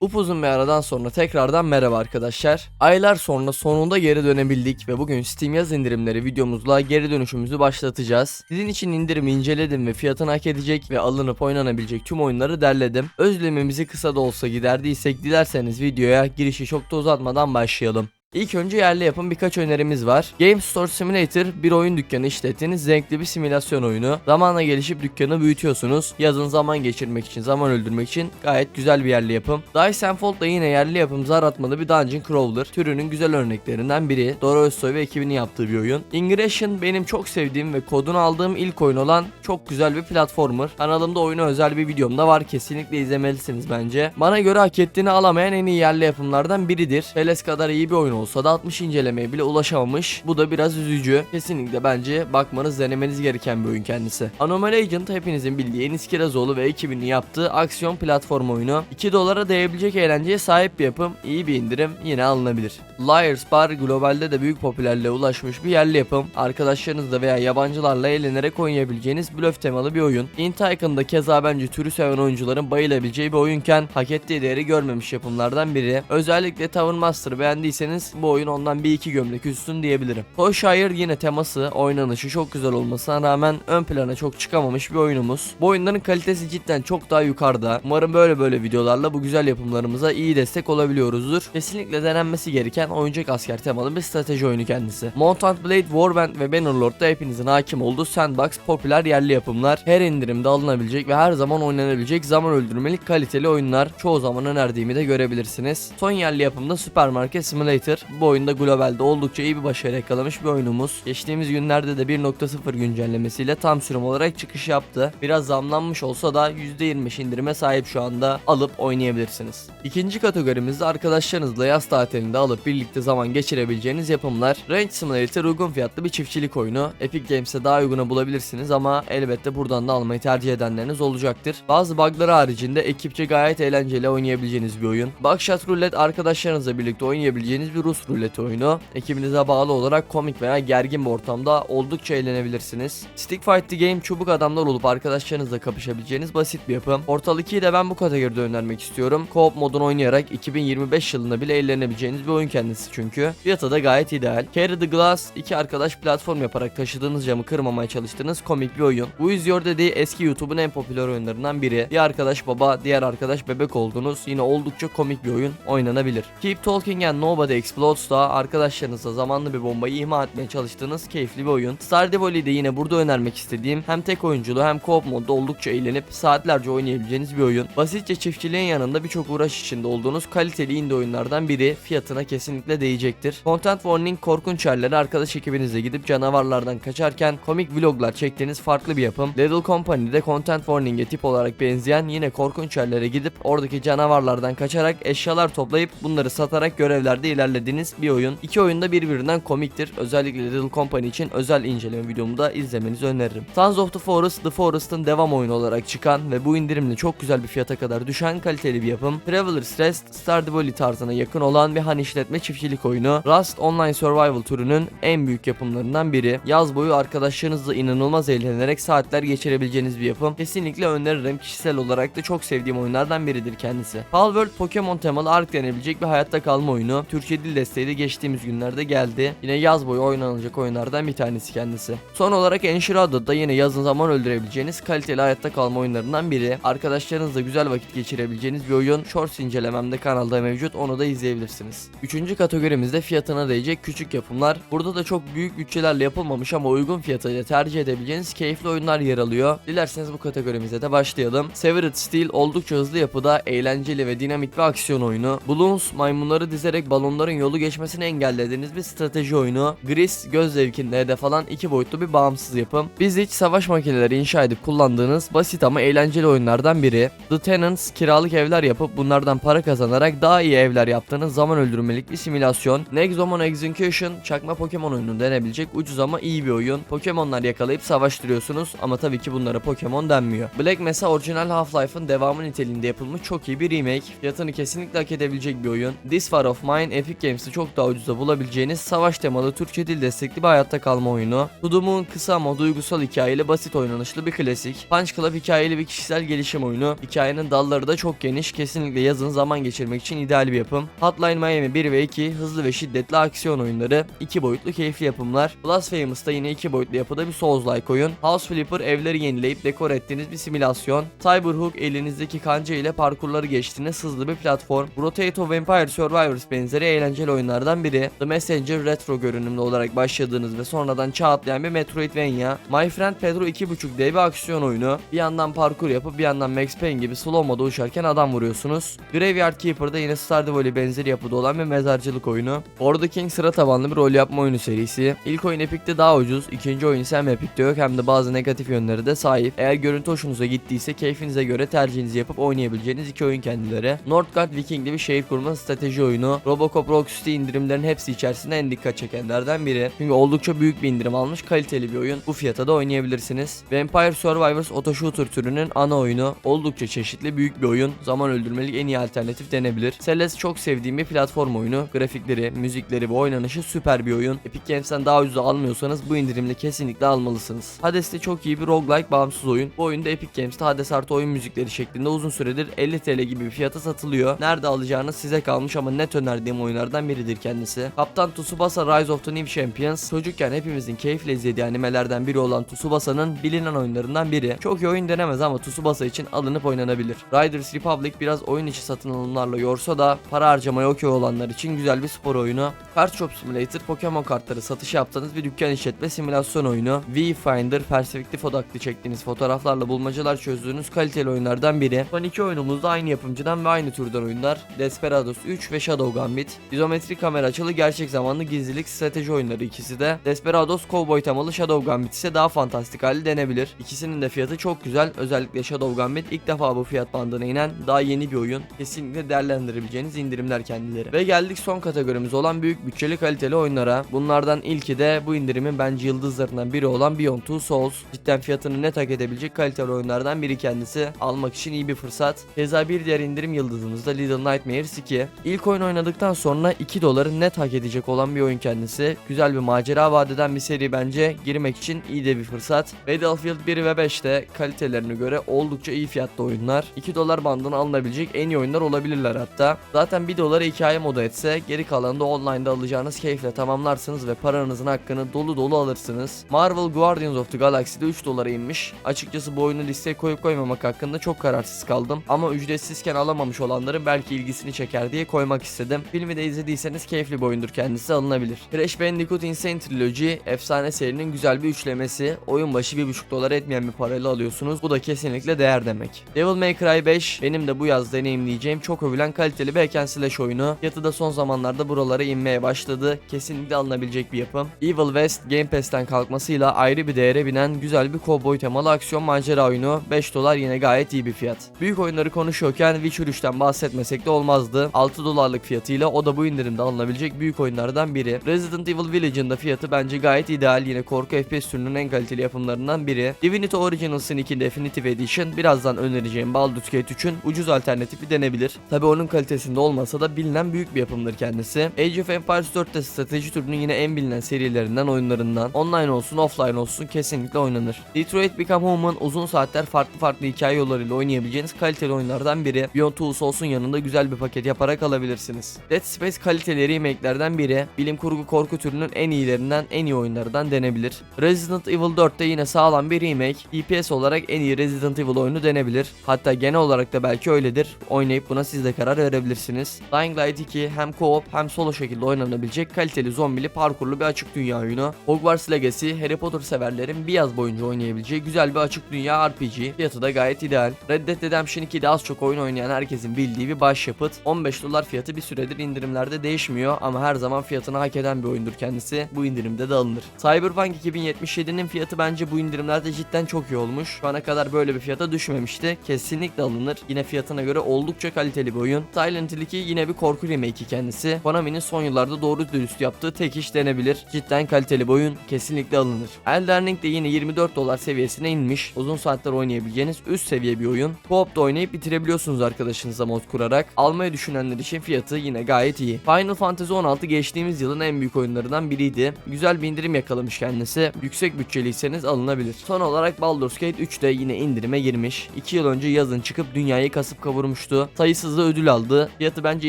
Upuzun bir aradan sonra tekrardan merhaba arkadaşlar. Aylar sonra sonunda geri dönebildik ve bugün Steam yaz indirimleri videomuzla geri dönüşümüzü başlatacağız. Sizin için indirimi inceledim ve fiyatını hak edecek ve alınıp oynanabilecek tüm oyunları derledim. Özlemimizi kısa da olsa giderdiysek dilerseniz videoya girişi çok da uzatmadan başlayalım. İlk önce yerli yapım birkaç önerimiz var. Game Store Simulator bir oyun dükkanı işlettiğiniz zevkli bir simülasyon oyunu. Zamanla gelişip dükkanı büyütüyorsunuz. Yazın zaman geçirmek için, zaman öldürmek için gayet güzel bir yerli yapım. Dice Enfold da yine yerli yapım zar atmalı bir Dungeon Crawler. Türünün güzel örneklerinden biri. Dora Özsoy ve ekibinin yaptığı bir oyun. Ingression benim çok sevdiğim ve kodunu aldığım ilk oyun olan çok güzel bir platformer. Kanalımda oyuna özel bir videom da var. Kesinlikle izlemelisiniz bence. Bana göre hak ettiğini alamayan en iyi yerli yapımlardan biridir. Heles kadar iyi bir oyun olsa da 60 incelemeye bile ulaşamamış. Bu da biraz üzücü. Kesinlikle bence bakmanız denemeniz gereken bir oyun kendisi. Anomaly Agent hepinizin bildiği Enis Kirazoğlu ve ekibinin yaptığı aksiyon platform oyunu. 2 dolara değebilecek eğlenceye sahip bir yapım. iyi bir indirim yine alınabilir. Liars Bar globalde de büyük popülerliğe ulaşmış bir yerli yapım. Arkadaşlarınızla veya yabancılarla eğlenerek oynayabileceğiniz blöf temalı bir oyun. In Tycoon'da keza bence türü seven oyuncuların bayılabileceği bir oyunken hak ettiği değeri görmemiş yapımlardan biri. Özellikle Tavern Master'ı beğendiyseniz bu oyun ondan bir iki gömlek üstün diyebilirim. Toyshire yine teması, oynanışı çok güzel olmasına rağmen ön plana çok çıkamamış bir oyunumuz. Bu oyunların kalitesi cidden çok daha yukarıda. Umarım böyle böyle videolarla bu güzel yapımlarımıza iyi destek olabiliyoruzdur. Kesinlikle denenmesi gereken oyuncak asker temalı bir strateji oyunu kendisi. Mount Blade, Warband ve Bannerlord'da hepinizin hakim olduğu sandbox popüler yerli yapımlar. Her indirimde alınabilecek ve her zaman oynanabilecek zaman öldürmelik kaliteli oyunlar. Çoğu zaman önerdiğimi de görebilirsiniz. Son yerli yapımda Supermarket Simulator. Bu oyunda globalde oldukça iyi bir başarı yakalamış bir oyunumuz. Geçtiğimiz günlerde de 1.0 güncellemesiyle tam sürüm olarak çıkış yaptı. Biraz zamlanmış olsa da %25 indirime sahip şu anda alıp oynayabilirsiniz. İkinci kategorimizde arkadaşlarınızla yaz tatilinde alıp birlikte zaman geçirebileceğiniz yapımlar. Range Simulator uygun fiyatlı bir çiftçilik oyunu. Epic Games'te daha uyguna bulabilirsiniz ama elbette buradan da almayı tercih edenleriniz olacaktır. Bazı bugları haricinde ekipçe gayet eğlenceli oynayabileceğiniz bir oyun. Buckshot Roulette arkadaşlarınızla birlikte oynayabileceğiniz bir Rus ruleti oyunu. Ekibinize bağlı olarak komik veya gergin bir ortamda oldukça eğlenebilirsiniz. Stick Fight the Game çubuk adamlar olup arkadaşlarınızla kapışabileceğiniz basit bir yapım. Portal 2'yi de ben bu kategoride önermek istiyorum. Co-op modunu oynayarak 2025 yılında bile eğlenebileceğiniz bir oyun kendisi çünkü. Fiyatı da gayet ideal. Carry the Glass iki arkadaş platform yaparak taşıdığınız camı kırmamaya çalıştığınız komik bir oyun. Bu izliyor dediği eski YouTube'un en popüler oyunlarından biri. Bir arkadaş baba, diğer arkadaş bebek oldunuz. Yine oldukça komik bir oyun oynanabilir. Keep Talking and Nobody Explodes da arkadaşlarınızla zamanlı bir bombayı imha etmeye çalıştığınız keyifli bir oyun. Stardew Valley'de yine burada önermek istediğim hem tek oyunculu hem co-op modda oldukça eğlenip saatlerce oynayabileceğiniz bir oyun. Basitçe çiftçiliğin yanında birçok uğraş içinde olduğunuz kaliteli indie oyunlardan biri fiyatına kesinlikle değecektir. Content Warning korkunç yerlere arkadaş ekibinizle gidip canavarlardan kaçarken komik vloglar çektiğiniz farklı bir yapım. Little Company'de Content Warning'e tip olarak benzeyen yine korkunç yerlere gidip oradaki canavarlardan kaçarak eşyalar toplayıp bunları satarak görevlerde ilerlediğiniz bir oyun. İki oyun da birbirinden komiktir. Özellikle Little Company için özel inceleme videomu da izlemenizi öneririm. Sons of the Forest, The Forest'ın devam oyunu olarak çıkan ve bu indirimle çok güzel bir fiyata kadar düşen kaliteli bir yapım. Traveler's Rest, Stardew Valley tarzına yakın olan bir han işletme çiftçilik oyunu. Rust Online Survival türünün en büyük yapımlarından biri. Yaz boyu arkadaşlarınızla inanılmaz eğlenerek saatler geçirebileceğiniz bir yapım. Kesinlikle öneririm. Kişisel olarak da çok sevdiğim oyunlardan biridir kendisi. Palworld Pokemon temalı ark denebilecek bir hayatta kalma oyunu. Türkçe dil desteği de geçtiğimiz günlerde geldi. Yine yaz boyu oynanacak oyunlardan bir tanesi kendisi. Son olarak Enshrouded da yine yazın zaman öldürebileceğiniz kaliteli hayatta kalma oyunlarından biri. Arkadaşlarınızla güzel vakit geçirebileceğiniz bir oyun. Shorts incelememde kanalda mevcut. Onu da izleyebilirsiniz. Üçüncü kategorimizde fiyatına değecek küçük yapımlar. Burada da çok büyük bütçelerle yapılmamış ama uygun fiyatıyla tercih edebileceğiniz keyifli oyunlar yer alıyor. Dilerseniz bu kategorimize de başlayalım. Severed Steel oldukça hızlı yapıda eğlenceli ve dinamik bir aksiyon oyunu. Bloons maymunları dizerek balonların yolu geçmesini engellediğiniz bir strateji oyunu. Gris göz zevkinde hedef alan iki boyutlu bir bağımsız yapım. Biz hiç savaş makineleri inşa edip kullandığınız basit ama eğlenceli oyunlardan biri. The Tenants kiralık evler yapıp bunlardan para kazanarak daha iyi evler yaptığınız zaman öldürmelik bir simülasyon. Nexomon Execution çakma Pokemon oyunu denebilecek ucuz ama iyi bir oyun. Pokemonlar yakalayıp savaştırıyorsunuz ama tabii ki bunlara Pokemon denmiyor. Black Mesa orijinal Half-Life'ın devamı niteliğinde yapılmış çok iyi bir remake. Fiyatını kesinlikle hak edebilecek bir oyun. This War of Mine Epic Games'te çok daha ucuza bulabileceğiniz savaş temalı Türkçe dil destekli bir hayatta kalma oyunu. Moon kısa ama duygusal hikayeli basit oynanışlı bir klasik. Punch Club hikayeli bir kişisel gelişim oyunu. Hikayenin dalları da çok geniş. Kesinlikle yazın zaman geçirmek için ideal bir yapım. Hotline Miami 1 ve 2 hızlı ve şiddetli aksiyon oyunları. 2 boyutlu keyifli yapımlar. Blasphemous da yine 2 boyutlu yapıda bir Souls-like oyun. House Flipper evleri yenileyip dekor ettiğiniz bir simülasyon. Cyberhook elinizdeki kanca ile parkurları geçtiğiniz hızlı bir platform. Rotato Vampire Survivors benzeri eğlenceli oyunlardan biri. The Messenger retro görünümlü olarak başladığınız ve sonradan çağ atlayan bir Metroidvania. My Friend Pedro 2.5D bir aksiyon oyunu. Bir yandan parkur yapıp bir yandan Max Payne gibi slow moda uçarken adam vuruyorsunuz. Graveyard Keeper'da yine Stardew Valley benzeri yapıda olan bir mezarcılık oyunu. The King sıra tabanlı bir rol yapma oyunu serisi. İlk oyun Epic'te daha ucuz, ikinci oyun ise hem Epic'te yok hem de bazı negatif yönleri de sahip. Eğer görüntü hoşunuza gittiyse keyfinize göre tercihinizi yapıp oynayabileceğiniz iki oyun kendileri. Northgard Viking'li bir şehir kurma strateji oyunu. Robocop Rock City indirimlerin hepsi içerisinde en dikkat çekenlerden biri. Çünkü oldukça büyük bir indirim almış kaliteli bir oyun. Bu fiyata da oynayabilirsiniz. Vampire Survivors Auto Shooter türünün ana oyunu. Oldukça çeşitli büyük bir oyun. Zaman öldürmelik en iyi alternatif denebilir. Celeste çok sevdiğim bir platform oyunu. Grafikleri, müzikleri ve oynanışı süper bir oyun. Epic Games'ten daha ucuza almıyorsanız bu indirimle kesinlikle almalısınız. Hades de çok iyi bir roguelike bağımsız oyun. Bu oyunda Epic Games'te Hades artı oyun müzikleri şeklinde uzun süredir 50 TL gibi bir fiyata satılıyor. Nerede alacağınız size kalmış ama net önerdiğim oyunlardan biridir kendisi. Kaptan Tsubasa Rise of the New Champions çocukken hepimizin keyifle izlediği animelerden biri olan Tsubasa'nın bilinen oyunlarından biri. Çok iyi oyun denemez ama Tsubasa için alınıp oynanabilir. Riders Republic biraz oyun içi satın alımlarla yorsa da para harcamaya okey olanlar için güzel bir spor oyunu. Card Shop Simulator Pokemon kartları satış yaptığınız bir dükkan işletme simülasyon oyunu. Viewfinder perspektif odaklı çektiğiniz fotoğraflarla bulmacalar çözdüğünüz kaliteli oyunlardan biri. Son iki oyunumuz da aynı yapımcıdan ve aynı türden oyunlar. Desperados 3 ve Shadow Gambit. İzometrik kamera açılı gerçek zamanlı gizlilik strateji oyunları ikisi de. Desperados Cowboy temalı Shadow Gambit ise daha fantastik hali denebilir. İkisinin de fiyatı çok güzel. Özellikle Shadow Gambit ilk defa bu fiyat bandına inen daha yeni bir oyun. Kesinlikle değerlendirebileceğiniz indirimler kendileri. Ve geldik son kategorimiz olan büyük bütçeli kaliteli oyunlara. Bunlardan ilki de bu indirimin bence yıldızlarından biri olan Beyond Two Souls. Cidden fiyatını net hak edebilecek kaliteli oyunlardan biri kendisi. Almak için iyi bir fırsat. Keza bir diğer indirim yıldızımız da Little Nightmares 2. İlk oyun oynadıktan sonra 2 doları net hak edecek olan bir oyun kendisi. Güzel bir macera vadeden bir seri bence. Girmek için iyi de bir fırsat. Battlefield 1 ve 5'te kalitelerine göre oldukça iyi fiyatlı oyunlar. 2 dolar bandına alınabilecek en iyi oyunlar olabilirler hatta. Zaten 1 dolara hikaye modu etse geri kalanı da online'da alacağınız keyifle tamamlarsınız ve paranızın hakkını dolu dolu alırsınız. Marvel Guardians of the Galaxy'de 3 dolara inmiş. Açıkçası bu oyunu listeye koyup koymamak hakkında çok kararsız kaldım. Ama ücretsizken alamamış olanların belki ilgisini çeker diye koymak istedim. Filmi de izlediyseniz keyifli bir oyundur kendisi alınabilir. Crash Bandicoot Insane Trilogy efsane serinin güzel bir üçlemesi. Oyun başı 1,5 dolar etmeyen bir parayla alıyorsunuz. Bu da kesinlikle değer demek. Devil May Cry 5 benim de bu yaz deneyimleyeceğim çok övülen kaliteli bir hack slash oyunu. Fiyatı da son zamanlarda buralara inmeye başladı. Kesinlikle alınabilecek bir yapım. Evil West Game Pass'ten kalkmasıyla ayrı bir değere binen güzel bir kovboy temalı aksiyon macera oyunu. 5 dolar yine gayet iyi bir fiyat. Büyük oyunları konuşuyorken Witcher 3'ten bahsetmesek de olmazdı. 6 dolarlık fiyatıyla o da bu indirimde alınabilecek büyük oyunlardan biri. Resident Evil Village'ın da fiyatı bence gayet ideal. Yine korku FPS türünün en kaliteli yapımlarından biri. Divinity Original Sin 2 Definitive Edition birazdan önereceğim Baldur's Gate 3'ün ucuz alternatifi denebilir. Tabi onun kalitesinde olmasa da bilinen büyük bir yapımdır kendisi. Age of Empires 4'te strateji türünün yine en bilinen serilerinden oyunlarından. Online olsun offline olsun kesinlikle oynanır. Detroit Become Human uzun saatler farklı farklı hikaye yollarıyla oynayabileceğiniz kaliteli oyunlardan biri. Beyond Two Souls'un yanında güzel bir paket yaparak alabilirsiniz. Dead Space kaliteli remake'lerden biri. Bilim kurgu korku türünün en iyilerinden en iyi oyunlardan denebilir. Resident Evil 4'te yine sağlam bir remake. DPS olarak en iyi Resident Evil oyunu denebilir. Hatta genel olarak da belki öyledir. Oynayıp buna siz de karar verebilirsiniz. Dying Light 2 hem co-op hem solo şekilde oynanabilecek kaliteli zombili parkurlu bir açık dünya oyunu. Hogwarts Legacy Harry Potter severlerin bir yaz boyunca oynayabileceği güzel bir açık dünya RPG. Fiyatı da gayet ideal. Red Dead Redemption 2'de az çok oyun oynayan herkesin bildiği bir başyapıt. 15 dolar fiyatı bir süredir indirimlerde değişmiyor ama her zaman fiyatını hak eden bir oyundur kendisi. Bu indirimde de alınır. Cyberpunk 2077'nin fiyatı bence bu indirimlerde cidden çok iyi olmuş. Şu ana kadar böyle bir fiyata düşmemişti. Kesinlikle alınır. Yine fiyatına göre oldukça kaliteli bir oyun. Silent Hill 2 yine bir korku remake'i kendisi. Konami'nin son yıllarda doğru dürüst yaptığı tek iş denebilir. Cidden kaliteli bir oyun. Kesinlikle alınır. Elden Ring de yine 24 dolar seviyesine inmiş. Uzun saatler oynayabileceğiniz üst seviye bir oyun. Co-op'ta oynayıp bitirebiliyorsunuz arkadaşınızla mod kurarak. Almayı düşünenler için fiyatı yine gayet iyi. Final Fantasy 16 geçtiğimiz yılın en büyük oyunlarından biriydi. Güzel bir indirim yakalamış kendisi. Yüksek bütçeliyseniz alınabilir. Son olarak Baldur's Gate 3 de yine indirime girmiş. 2 yıl önce yazın çıkıp dünyayı kasıp kavurmuştu. Sayısız da ödül aldı. Fiyatı bence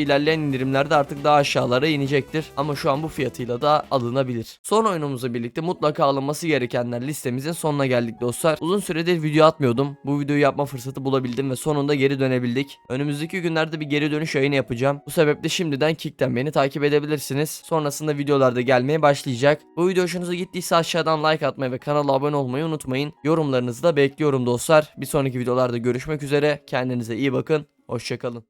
ilerleyen indirimlerde artık daha aşağılara inecektir. Ama şu an bu fiyatıyla da alınabilir. Son oyunumuzla birlikte mutlaka alınması gerekenler listemizin sonuna geldik dostlar. Uzun süredir video atmıyordum. Bu videoyu yapma fırsatı bulabildim ve sonunda geri dönebildik. Önümüzdeki günlerde bir geri dönüş yayını yapacağım. Bu sebeple şimdiden Kick'ten beni takip edebilirsiniz. Sonrasında videolarda gelmeye başlayacak. Bu video hoşunuza gittiyse aşağıdan like atmayı ve kanala abone olmayı unutmayın. Yorumlarınızı da bekliyorum dostlar. Bir sonraki videolarda görüşmek üzere. Kendinize iyi bakın. Hoşçakalın.